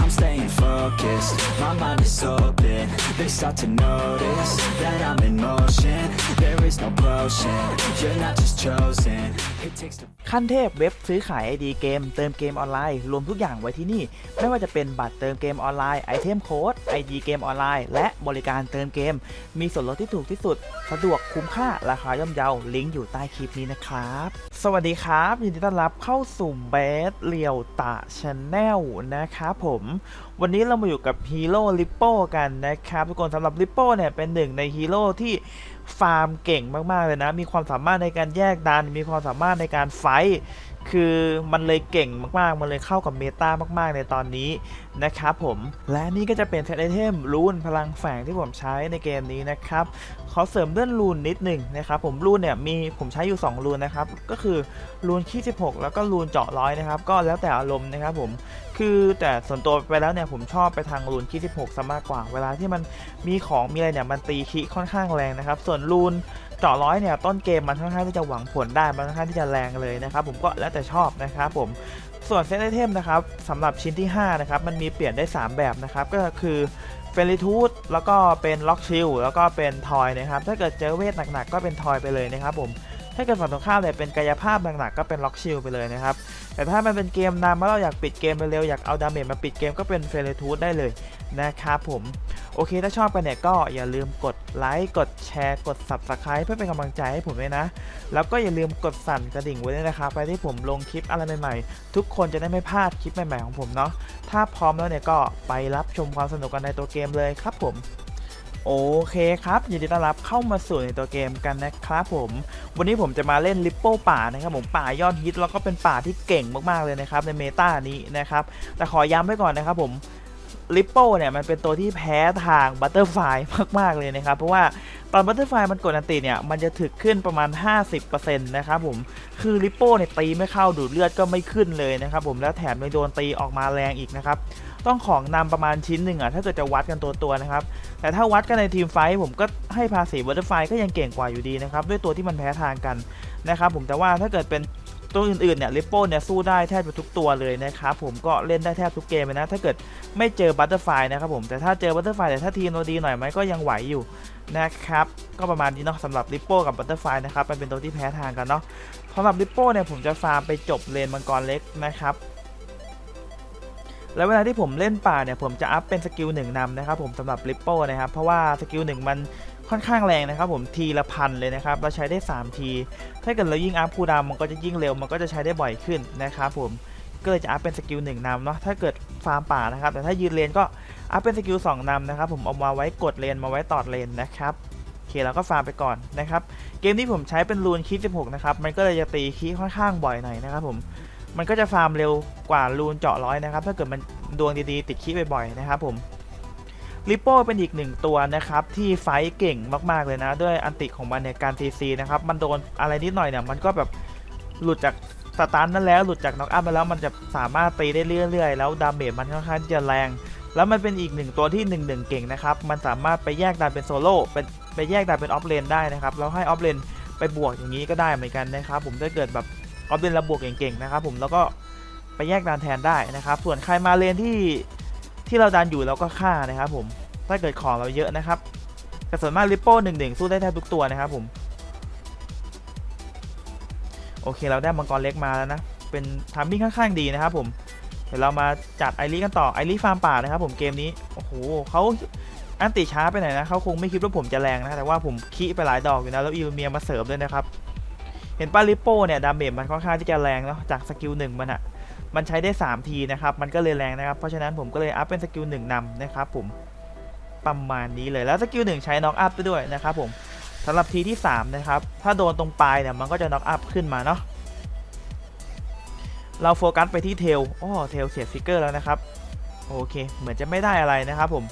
I'm staying focused, my mind is open. They start to notice that I'm in motion. There is no potion, you're not just chosen. It takes to ขั้นเทพเว็บซื้อขาย ID เกม เติมเกมออนไลน์ รวมทุกอย่างไว้ที่นี่ ไม่ว่าจะเป็นบัตรเติมเกมออนไลน์ไอเทมโค้ด ID เกมออนไลน์ และบริการเติมเกม มีส่วนลดที่ถูกที่สุด สะดวกคุ้มค่าราคาย่อมเยาลิงก์อยู่ใต้คลิปนี้นะครับ สวัสดีครับ ยินดีต้อนรับเข้าสู่เบสเลียวตะชาแนลนะครับผมวันนี้เรามาอยู่กับฮีโร่ลิปโป้กันนะครับทุกคนสำหรับลิปโป้เนี่ยเป็นหนึ่งในฮีโร่ที่ฟาร์มเก่งมากๆเลยนะ มีความสามารถในการแยกดัน มีความสามารถในการไฟ คือมันเลยเก่งมากๆ มันเลยเข้ากับเมตามากๆ ในตอนนี้นะครับผม และนี่ก็จะเป็นเซตไอเทมรูนพลังแฝงที่ผมใช้ในเกมนี้นะครับ ขอเสริมเรื่องรูนนิดหนึ่งนะครับผมรูนเนี่ยมีผมใช้อยู่ 2 รูนนะครับ ก็คือรูนขี้16 แล้วก็รูนเจาะร้อยนะครับ ก็แล้วแต่อารมณ์นะครับผม คือแต่ส่วนตัวไปแล้วเนี่ยผมชอบไปทางรูนขี้16ซะมากกว่า เวลาที่มันมีของมีอะไรเนี่ยมันตีคีค่อนข้างแรงนะครับ ส่วนรูน จาะร้อยเนี่ยต้นเกมมันค่อนข้างที่จะหวังผลได้มันค่อนข้างที่จะแรงเลยนะครับผมก็แล้วแต่ชอบนะครับผมส่วนเซตไอเทมนะครับสำหรับชิ้นที่5นะครับมันมีเปลี่ยนได้ 3 แบบนะครับก็คือเฟลิทูดแล้วก็เป็นล็อกชิลแล้วก็เป็นทอยนะครับถ้าเกิดเจอเวทหนักๆก็เป็นทอยไปเลยนะครับผม ถ้าเกิดฝั่งตรงข้ามเนี่ยเป็นกายภาพหนักๆก็เป็นล็อกชิลไปเลยนะครับ แต่ถ้ามันเป็นเกมนำแล้วเราอยากปิดเกมเร็วๆอยากเอาดาเมจมาปิดเกมก็เป็นเฟลิทูดได้เลยนะครับผม โอเคถ้าชอบกันเนี่ยก็อย่าลืมกดไลค์กดแชร์กด Subscribe เพื่อเป็นกำลังใจให้ผมด้วยนะ แล้วก็อย่าลืมกดสั่นกระดิ่งไว้ด้วยนะครับไปที่ผมลงคลิปอะไรใหม่ๆ ทุกคนจะได้ไม่พลาดคลิปใหม่ๆของผมเนาะถ้าพร้อมแล้วเนี่ยก็ไปรับชมความสนุกกันในตัวเกมเลยครับผม โอเคครับ ยินดีต้อนรับเข้ามาสู่ในตัวเกมกันนะครับผม วันนี้ผมจะมาเล่นลิปโป้ป่านะครับผมป่ายอดฮิตแล้วก็เป็นป่าที่เก่งมากๆเลยนะครับในเมตานี้นะครับ แต่ขอย้ำไว้ก่อนนะครับผมลิปโป้เนี่ยมันเป็นตัวที่แพ้ทางบัตเตอร์ไฟมาก ๆ เลยนะครับ เพราะว่าตอนบัตเตอร์ไฟมันกดอันติเนี่ย มันจะถึกขึ้นประมาณ 50%นะครับผมคือลิปโป้เนี่ยตีไม่เข้าดูดเลือดก็ไม่ขึ้นเลยนะครับผมแล้วแถมยังโดนตีออกมาแรงอีกนะครับ ต้องของนำประมาณชิ้นหนึ่งอะถ้าเกิดจะวัดกันตัวตัวนะครับ แต่ถ้าวัดกันในทีมไฟท์ผมก็ให้ภาษีบัตเตอร์ไฟก็ยังเก่งกว่าอยู่ดีนะครับ ด้วยตัวที่มันแพ้ทางกันนะครับ ผมแต่ว่าถ้าเกิดเป็นตัวอื่นๆเนี่ยลิปโป้เนี่ยสู้ได้แทบจะทุกตัวเลยนะครับผมก็เล่นได้แทบทุกเกมเลยนะถ้าเกิดไม่เจอบัตเตอร์ไฟนะครับผมแต่ถ้าเจอบัตเตอร์ไฟแต่ถ้าทีมเราดีหน่อยไหมก็ยังไหวอยู่นะครับก็ประมาณนี้เนาะสำหรับลิปโป้กับบัตเตอร์ไฟนะครับมันเป็นตัวที่แพ้ทางกันเนาะสำหรับลิปโป้เนี่ยผมจะฟาร์มไปจบเลนมังกรเล็กนะครับ แล้วเวลาที่ผมเล่นป่าเนี่ยผมจะอัพเป็นสกิลหนึ่งนำนะครับผมสำหรับลิปโป้นะครับเพราะว่าสกิลหนึ่งมันค่อนข้างแรงนะครับผมทีละพันเลยนะครับเราใช้ได้ 3 ที ถ้าเกิดเรายิ่งอัพคูดาวน์มันก็จะยิ่งเร็วมันก็จะใช้ได้บ่อยขึ้นนะครับผมก็เลยจะอัพเป็นสกิลหนึ่งนำเนาะถ้าเกิดฟาร์มป่านะครับแต่ถ้ายืนเลนก็อัพเป็นสกิลสองนำนะครับผมเอามาไว้กดเลนมาไว้ตอดเลนนะครับโอเคเราก็ฟาร์มไปก่อนนะครับเกมที่ผมใช้เป็นรูนคี16นะครับมันก็เลยจะตีคีค่อนข้างบ่อยหน่อยนะครับผม มันก็จะฟาร์มเร็วกว่ารูนเจาะร้อยนะครับ ถ้าเกิดมันดวงดีๆ ติดขี้บ่อยๆนะครับผมลิปโป้เป็นอีกหนึ่งตัวนะครับ ที่ไฟเก่งมากๆเลยนะ ด้วยอันติของมันในการทีซีนะครับ มันโดนอะไรนิดหน่อยเนี่ยมันก็แบบหลุดจากสตาร์นั่นแล้วหลุดจากน็อกอัพมาแล้วมันจะสามารถตีได้เรื่อยๆ แล้วดาเมจมันค่อนข้างที่จะแรง แล้วมันเป็นอีกหนึ่งตัวที่1นหนึ่งเก่งนะครับ มันสามารถไปแยกดันเป็นโซโล่เป็นไปแยกดันเป็นออฟเลนได้นะครับแล้วให้ออฟเลนไปบวกอย่างนี้ก็ได้เหมือนกันนะครับ ผมถ้าเกิดแบบ ออฟเลนระบวกเก่งๆนะครับผมแล้วก็ไปแยกดันแทนได้นะครับ ส่วนใครมาเลนที่ที่เราดันอยู่เราก็ฆ่านะครับผมถ้าเกิดของเราเยอะนะครับแต่ส่วนมากริปโป้หนึ่งหนึ่งสู้ได้แทบทุกตัวนะครับผมโอเคเราได้มังกรเล็กมาแล้วนะเป็นทามมิ่งค่อนข้างดีนะครับผมเดี๋ยวเรามาจัดไอรีกันต่อไอรีฟาร์มป่านะครับ ผมเกมนี้โอ้โหเขาอันติช้าไปหน่อยนะเขาคงไม่คิดว่าผมจะแรงนะแต่ว่าผมคีไปหลายดอกอยู่นะแล้วอีเมียมาเสริมด้วยนะครับ เห็นป้าลิปโป้เนี่ยดาเมจมันค่อนข้างที่จะแรงเนาะจากสกิลหนึ่งมันอะมันใช้ได้ 3 ทีนะครับ มันก็เลยแรงนะครับ เพราะฉะนั้นผมก็เลยอัพเป็นสกิลหนึ่งนำนะครับผมประมาณนี้เลยแล้วสกิลหนึ่งใช้น็อกอัพไปด้วยนะครับผมสำหรับทีที่ 3 นะครับ ถ้าโดนตรงปลายเนี่ยมันก็จะน็อกอัพขึ้นมาเนาะเราโฟกัสไปที่เทลอ๋อเทลเสียฟิกเกอร์แล้วนะครับ โอเค เหมือนจะไม่ได้อะไรนะครับผม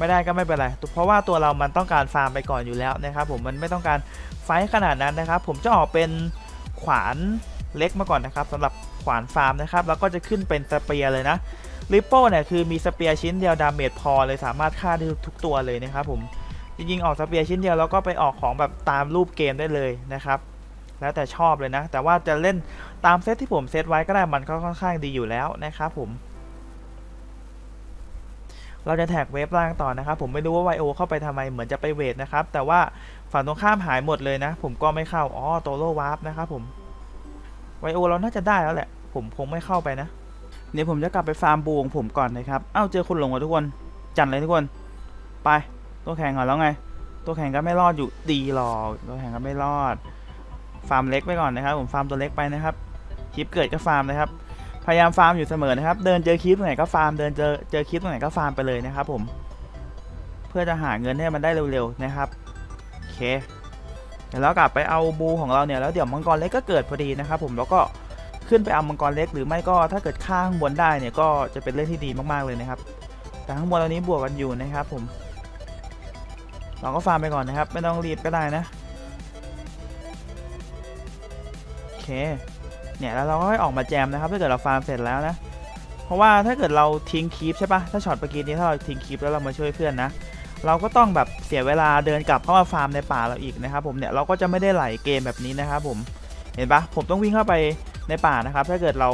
ไม่ได้ก็ไม่เป็นไร เพราะว่าตัวเรามันต้องการฟาร์มไปก่อนอยู่แล้วนะครับผมมันไม่ต้องการไฟขนาดนั้นนะครับ ผมจะออกเป็นขวานเล็กมาก่อนนะครับสำหรับขวานฟาร์มนะครับแล้วก็จะขึ้นเป็นสเปียร์เลยนะริปโป้เนี่ยคือมีสเปียร์ชิ้นเดียวดาเมจพอเลยสามารถฆ่าได้ทุกตัวเลยนะครับผมจริงๆออกสเปียร์ชิ้นเดียวแล้วก็ไปออกของแบบตามรูปเกมได้เลยนะครับแล้วแต่ชอบเลยนะ แต่ว่าจะเล่นตามเซตที่ผมเซตไว้ก็ได้มันก็ค่อนข้างดีอยู่แล้วนะครับผม เราจะแท็กเวฟล่างต่อนะครับ ผมไม่รู้ว่าไวโอเข้าไปทำไมเหมือนจะไปเวทนะครับ แต่ว่าฝั่งตรงข้ามหายหมดเลยนะ ผมก็ไม่เข้า อ๋อโตโลวาร์ปนะครับผมไวโอเราน่าจะได้แล้วแหละ ผมคงไม่เข้าไปนะ เดี๋ยวผมจะกลับไปฟาร์มบูของผมก่อนนะครับ เอ้าเจอคนหลงว่ะทุกคน จัดเลยทุกคน ไป ตัวแข่งก่อนแล้วไง ตัวแข่งก็ไม่รอดอยู่ดีหรอกตัวแข่งก็ไม่รอด ฟาร์มเล็กไปก่อนนะครับ ผมฟาร์มตัวเล็กไปนะครับคลิปเกิดก็ฟาร์มนะครับ พยายามฟาร์มอยู่เสมอนะครับ เดินเจอคลิปตรงไหนก็ฟาร์ม เดินเจอเจอคลิปตรงไหนก็ฟาร์มไปเลยนะครับผม เพื่อจะหาเงินให้มันได้เร็วๆนะครับ โอเค เดี๋ยวเรากลับไปเอาบูของเราเนี่ยแล้วเดี๋ยวมังกรเล็กก็เกิดพอดีนะครับผม แล้วก็ขึ้นไปเอามังกรเล็กหรือไม่ก็ถ้าเกิดข้างบนได้เนี่ยก็จะเป็นเรื่องที่ดีมากๆเลยนะครับ แต่ข้างบนตอนนี้บวกกันอยู่นะครับผม เราก็ฟาร์มไปก่อนนะครับ ไม่ต้องรีบก็ได้นะ โอเค เนี่ยแล้วเราก็ค่อยออกมาแจมนะครับถ้าเกิดเราฟาร์มเสร็จแล้วนะเพราะว่าถ้าเกิดเราทิ้งคีปใช่ปะถ้าช็อตเมื่อกี้นี้ถ้าเราทิ้งคีปแล้วเรามาช่วยเพื่อนนะเราก็ต้องแบบเสียเวลาเดินกลับเข้ามาฟาร์มในป่าเราอีกนะครับผมเนี่ยเราก็จะไม่ได้ไหลเกมแบบนี้นะครับผมเห็นปะผมต้องวิ่งเข้าไปในป่านะครับ ถ้าเกิดเรา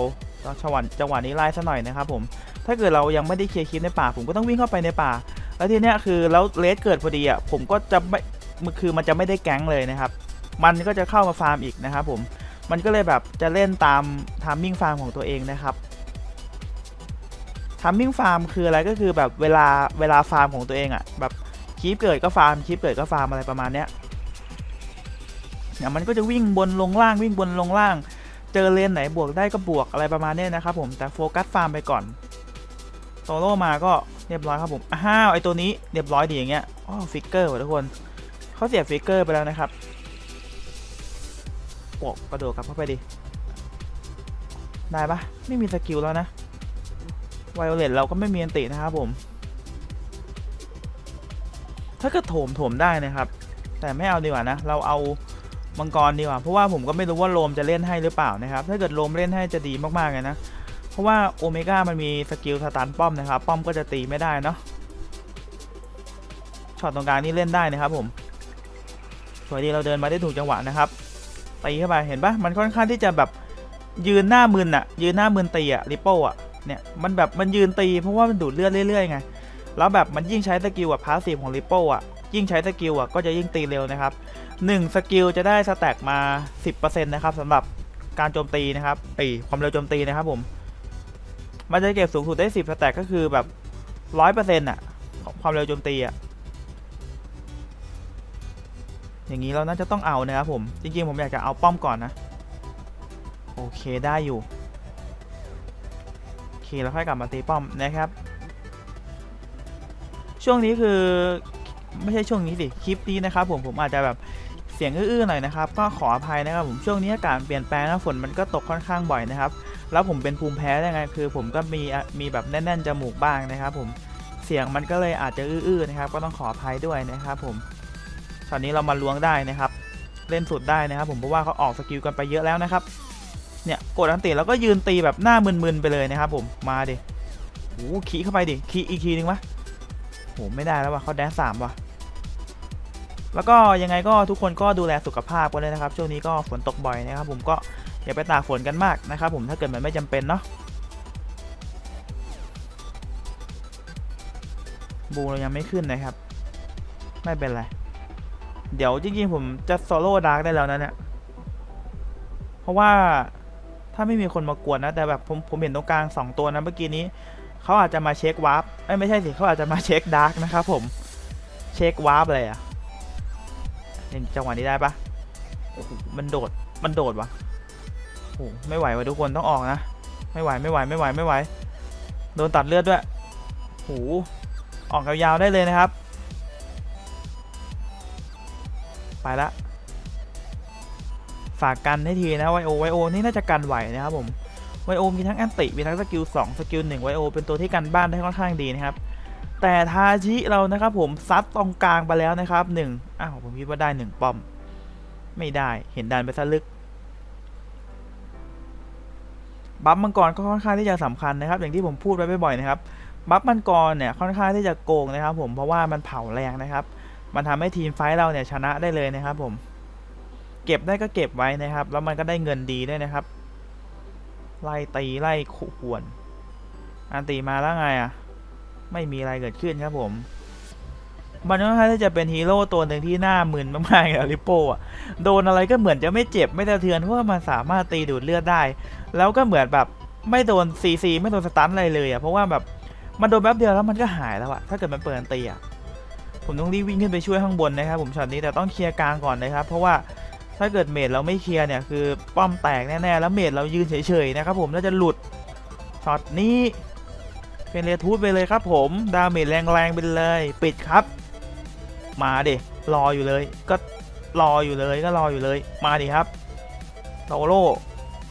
จังหวะจังหวะนี้ไล่ซะหน่อยนะครับผมถ้าเกิดเรายังไม่ได้เคลียร์คีปในป่า ผมก็ต้องวิ่งเข้าไปในป่า แล้วทีเนี้ยคือแล้วเลสเกิดพอดีอะผมก็จะไม่คือมันจะไม่ได้แก๊งเลยนะครับ มันก็จะเข้ามาฟาร์มอีกนะครับผม มันก็เลยแบบจะเล่นตามทามมิ่งฟาร์มของตัวเองนะครับทามมิ่งฟาร์มคืออะไรก็คือแบบเวลาเวลาฟาร์มของตัวเองอะ่ะแบบคีปเกิดก็ฟาร์มคีปเกิดก็ฟาร์มอะไรประมาณเนี้ยเนี่ยมันก็จะวิ่งบนลงล่างวิ่งบนลงล่าง เจอเลนไหนบวกได้ก็บวกอะไรประมาณเนี้ยนะครับผมแต่โฟกัสฟาร์มไปก่อนโซโล่มาก็เรียบร้อยครับผมอ้าวไอตัวนี้เรียบร้อยดีอย่างเงี้ยอ๋อฟิกเกอร์ว่ะทุกคนเขาเสียฟิกเกอร์ไปแล้วนะครับ โปะกระโดดกลับเข้าไปดิ ได้ปะไม่มีสกิลแล้วนะไวโอเลตเราก็ไม่มีอันตินะครับผม ถ้าเกิดโถมโถมได้นะครับ แต่ไม่เอาดีกว่านะ เราเอามังกรดีกว่า เพราะว่าผมก็ไม่รู้ว่าโลมจะเล่นให้หรือเปล่านะครับ ถ้าเกิดโลมเล่นให้จะดีมากๆเลยนะ เพราะว่าโอเมก้ามันมีสกิลสตันป้อมนะครับ ป้อมก็จะตีไม่ได้เนาะ ช็อตตรงกลางนี่เล่นได้นะครับผมสวยดีเราเดินมาได้ถูกจังหวะนะครับ ตีเข้าไปเห็นปะมันค่อนข้างที่จะแบบยืนหน้ามึนอะยืนหน้ามึนตีอะริปโป้อะเนี่ยมันแบบมันยืนตีเพราะว่ามันดูดเลือดเรื่อยๆไงแล้วแบบมันยิ่งใช้สกิลแบบพาสซีฟของริปโป้อะยิ่งใช้สกิลอะก็จะยิ่งตีเร็วนะครับ1สกิลจะได้สแต็กมา 10%นะครับสำหรับการโจมตีนะครับไอความเร็วโจมตีนะครับผมมันจะเก็บสูงสุดได้ 10สแต็กก็คือแบบ 100%อะความเร็วโจมตีอะ อย่างนี้เราน่าจะต้องเอานะครับผม จริงๆ ผมอยากจะเอาป้อมก่อนนะ โอเคได้อยู่ โอเคแล้วค่อยกลับมาตีป้อมนะครับ ช่วงนี้คือไม่ใช่ช่วงนี้สิคลิปนี้นะครับผมผมอาจจะแบบเสียงอื้อๆหน่อยนะครับก็ขออภัยนะครับผมช่วงนี้อากาศเปลี่ยนแปลงนะฝนมันก็ตกค่อนข้างบ่อยนะครับ แล้วผมเป็นภูมิแพ้ยังไงคือ ผมก็มีมีแบบแน่นๆจมูกบ้างนะครับ ผมเสียงมันก็เลยอาจจะอื้อๆนะครับ ก็ต้องขออภัยด้วยนะครับผม ตอนนี้เรามาล้วงได้นะครับ เล่นสุดได้นะครับ ผมเพราะว่าเขาออกสกิลกันไปเยอะแล้วนะครับ เนี่ยกดอันติแล้วก็ยืนตีแบบหน้ามึนๆไปเลยนะครับ ผมมาดิโอ้ขี่เข้าไปดิขี่อีกทีนึงวะโหไม่ได้แล้ววะเขาแดนสามวะแล้วก็ยังไงก็ทุกคนก็ดูแลสุขภาพกันเลยนะครับ ช่วงนี้ก็ฝนตกบ่อยนะครับ ผมก็อย่าไปตากฝนกันมากนะครับ ผมถ้าเกิดมันไม่จำเป็นเนาะบูเรายังไม่ขึ้นนะครับ ไม่เป็นไร เดี๋ยวจริงๆผมจะโซโล่ดาร์กได้แล้วนะเนี่ย เพราะว่าถ้าไม่มีคนมากวนนะ แต่แบบผมผมเห็นตรงกลาง2ตัวนะเมื่อกี้นี้เขาอาจจะมาเช็ควาร์ปเอ้ยไม่ใช่สิเขาอาจจะมาเช็คดาร์กนะครับผมเช็ควาร์ปเลยอะเห็นจังหวะนี้ได้ปะมันโดดมันโดดวะโอ้ไม่ไหววะทุกคนต้องออกนะ ไม่ไหวไม่ไหวไม่ไหวไม่ไหว โดนตัดเลือดด้วยโอ้โหออกยาวๆได้เลยนะครับ ไปละฝากกันให้ทีนะไวโอไวโอนี่น่าจะกันไหวนะครับผมไวโอมีทั้งอันติมีทั้งสกิล2สกิล1ไวโอเป็นตัวที่กันบ้านได้ค่อนข้างดีนะครับ แต่ทาชิเรานะครับผมซัดตรงกลางไปแล้วนะครับ1อ้าวผมคิดว่าได้ 1ป้อม ไม่ได้เห็นดันไปซะลึกบัฟมังกรก็ค่อนข้างที่จะสำคัญนะครับ อย่างที่ผมพูดไว้บ่อยๆนะครับบัฟมังกรเนี่ยค่อนข้างที่จะโกงนะครับ ผมเพราะว่ามันเผาแรงนะครับ มันทำให้ทีมไฟท์เราเนี่ยชนะได้เลยนะครับผมเก็บได้ก็เก็บไว้นะครับ แล้วมันก็ได้เงินดีด้วยนะครับ ไล่ตีไล่ขู่ขวนอันตีมาแล้วไงอะ ไม่มีอะไรเกิดขึ้นครับผม มันค่อนข้างที่จะเป็นฮีโร่ตัวหนึ่งที่หน้ามึนมากๆอะลิโป้อะโดนอะไรก็เหมือนจะไม่เจ็บไม่สะเทือนเพราะว่ามันสามารถตีดูดเลือดได้ แล้วก็เหมือนแบบไม่โดนซีซีไม่โดนสตันอะไรเลยอะเพราะว่าแบบมันโดนแป๊บเดียวแล้วมันก็หายแล้วอะถ้าเกิดมันเปิดตีอะ ผมต้องรีบวิ่งขึ้นไปช่วยข้างบนนะครับผมช็อตนี้แต่ต้องเคลียร์กลางก่อนนะครับ เพราะว่าถ้าเกิดเมดเราไม่เคลียร์เนี่ยคือป้อมแตกแน่ๆแล้วเมดเรายืนเฉยๆนะครับผมน่าจะหลุดช็อตนี้เป็นเรทูดไปเลยครับผมดาเมจแรงๆไปเลยปิดครับ มาเดรออยู่เลย ก็รออยู่เลยก็รออยู่เลย มาดิครับโตโร่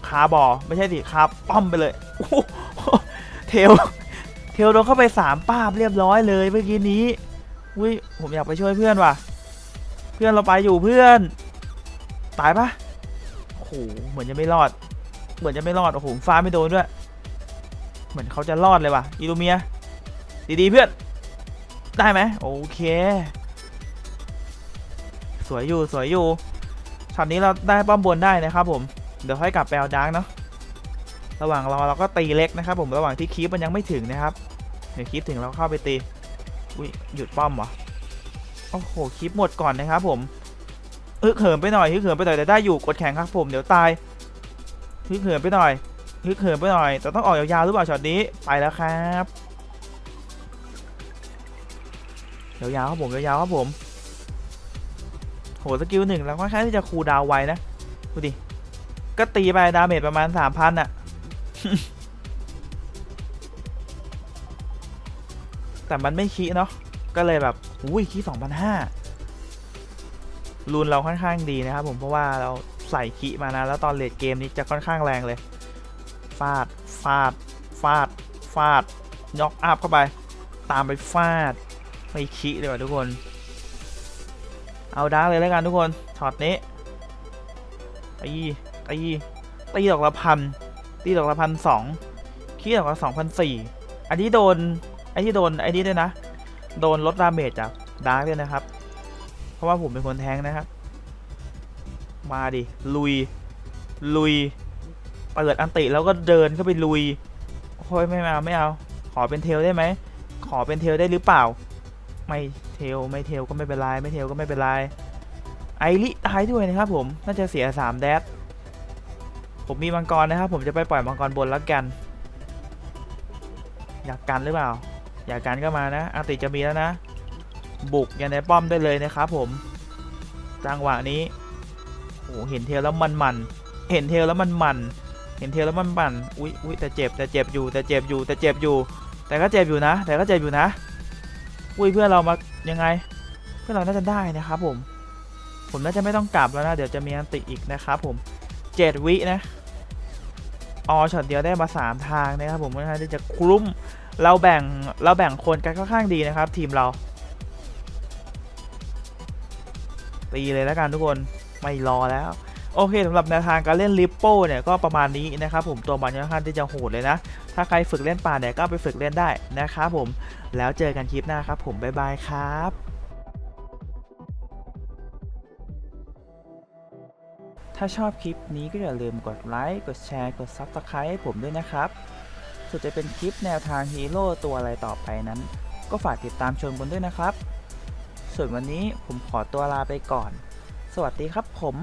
คาบอไม่ใช่ดิคาป้อมไปเลยโอ้โหเทลเทลโดนเข้าไปสามป้าบเรียบร้อยเลยเมื่อกี้นี้ อุ้ยผมอยากไปช่วยเพื่อนว่ะ เพื่อนเราไปอยู่เพื่อน ตายปะโอ้โหเหมือนจะไม่รอด เหมือนจะไม่รอดโอ้โหฟ้าไม่โดนด้วย เหมือนเขาจะรอดเลยว่ะอีลูเมีย ดีๆเพื่อน ได้ไหมโอเค สวยอยู่สวยอยู่ช็อตนี้เราได้ป้อมบนได้นะครับผม เดี๋ยวค่อยกลับไปเอาดาร์กเนาะระหว่างรอเราก็ตีเล็กนะครับผมระหว่างที่คีปมันยังไม่ถึงนะครับเดี๋ยวคีปถึงเราเข้าไปตี อุ้ยหยุดป้อมเหรอโอ้โหคีปหมดก่อนนะครับผมฮึกเหิมไปหน่อยฮึกเหิมไปหน่อยแต่ได้อยู่กดแข็งครับผมเดี๋ยวตายฮึกเหิมไปหน่อยฮึกเหิมไปหน่อย แต่ต้องออกยาวๆหรือเปล่าช็อตนี้ไปแล้วครับยาวๆครับผมยาวๆครับผมโหสกิลหนึ่งแล้วค่อนข้างที่จะคูดาวไวนะดูดิก็ตีไปดาเมจประมาณสามพันอะ แต่มันไม่คีเนาะก็เลยแบบอุ้ยคีสองพันห้ารูนเราค่อนข้างดีนะครับผมเพราะว่าเราใส่คีมานะ แล้วตอนเลดเกมนี้จะค่อนข้างแรงเลยฟาดฟาดฟาดฟาดน็อกอัพเข้าไป ตามไปฟาดไม่คีเลยว่ะทุกคน เอาดาร์กเลยแล้วกันทุกคนช็อตนี้ตีตีตีดอกละพันตีดอกละพันสองขี้ดอกละสองพันสี่อันนี้โดน ไอ้ที่โดนไอ้นี้ด้วยนะ โดนลดดาเมจจากดาร์กด้วยนะครับ เพราะว่าผมเป็นคนแทงนะครับ มาดิ ลุย ลุย เปิดอันติแล้วก็เดินเข้าไปลุยโอ้ยไม่เอาไม่เอา ขอเป็นเทลได้ไหม ขอเป็นเทลได้หรือเปล่า ไม่เทลไม่เทลก็ไม่เป็นไรไม่เทลก็ไม่เป็นไร ไอริตายด้วยนะครับผม น่าจะเสีย3แดดผมมีมังกรนะครับ ผมจะไปปล่อยมังกรบนแล้วกัน อยากกันหรือเปล่า อยากกันก็มานะอาติจะมีแล้วนะ บุกยันในป้อมได้เลยนะครับผม จังหวะนี้โอ้เห็นเทลแล้วมันมันเห็นเทลแล้วมันมันเห็นเทลแล้วมันมันอุ้ยอุ้ยแต่เจ็บแต่เจ็บอยู่แต่เจ็บอยู่แต่เจ็บอยู่ แต่ก็เจ็บอยู่นะ แต่ก็เจ็บอยู่นะอุ้ยเพื่อนเรามายังไง เพื่อนเราน่าจะได้นะครับผม ผมน่าจะไม่ต้องกลับแล้วนะ เดี๋ยวจะมีอันติอีกนะครับผมเจ็ดวินะออช็อตเดียวได้มาสามทางนะครับผมค่อนข้างที่จะคลุ้ม เราแบ่งเราแบ่งคนกันค่อนข้างดีนะครับ ทีมเรา ตีเลยแล้วกันทุกคนไม่รอแล้ว โอเคสำหรับแนวทางการเล่นลิปโป้เนี่ยก็ประมาณนี้นะครับผมตัวมันค่อนข้างที่จะโหดเลยนะ ถ้าใครฝึกเล่นป่าเนี่ยก็ไปฝึกเล่นได้นะครับผมแล้วเจอกันคลิปหน้าครับ ผมบ๊ายบายครับถ้าชอบคลิปนี้ก็อย่าลืมกดไลค์ กดแชร์ กด Subscribe ให้ผมด้วยนะครับ ส่วนจะเป็นคลิปแนวทางฮีโร่ตัวอะไรต่อไปนั้น ก็ฝากติดตามชมกันด้วยนะครับ ส่วนวันนี้ผมขอตัวลาไปก่อน สวัสดีครับผม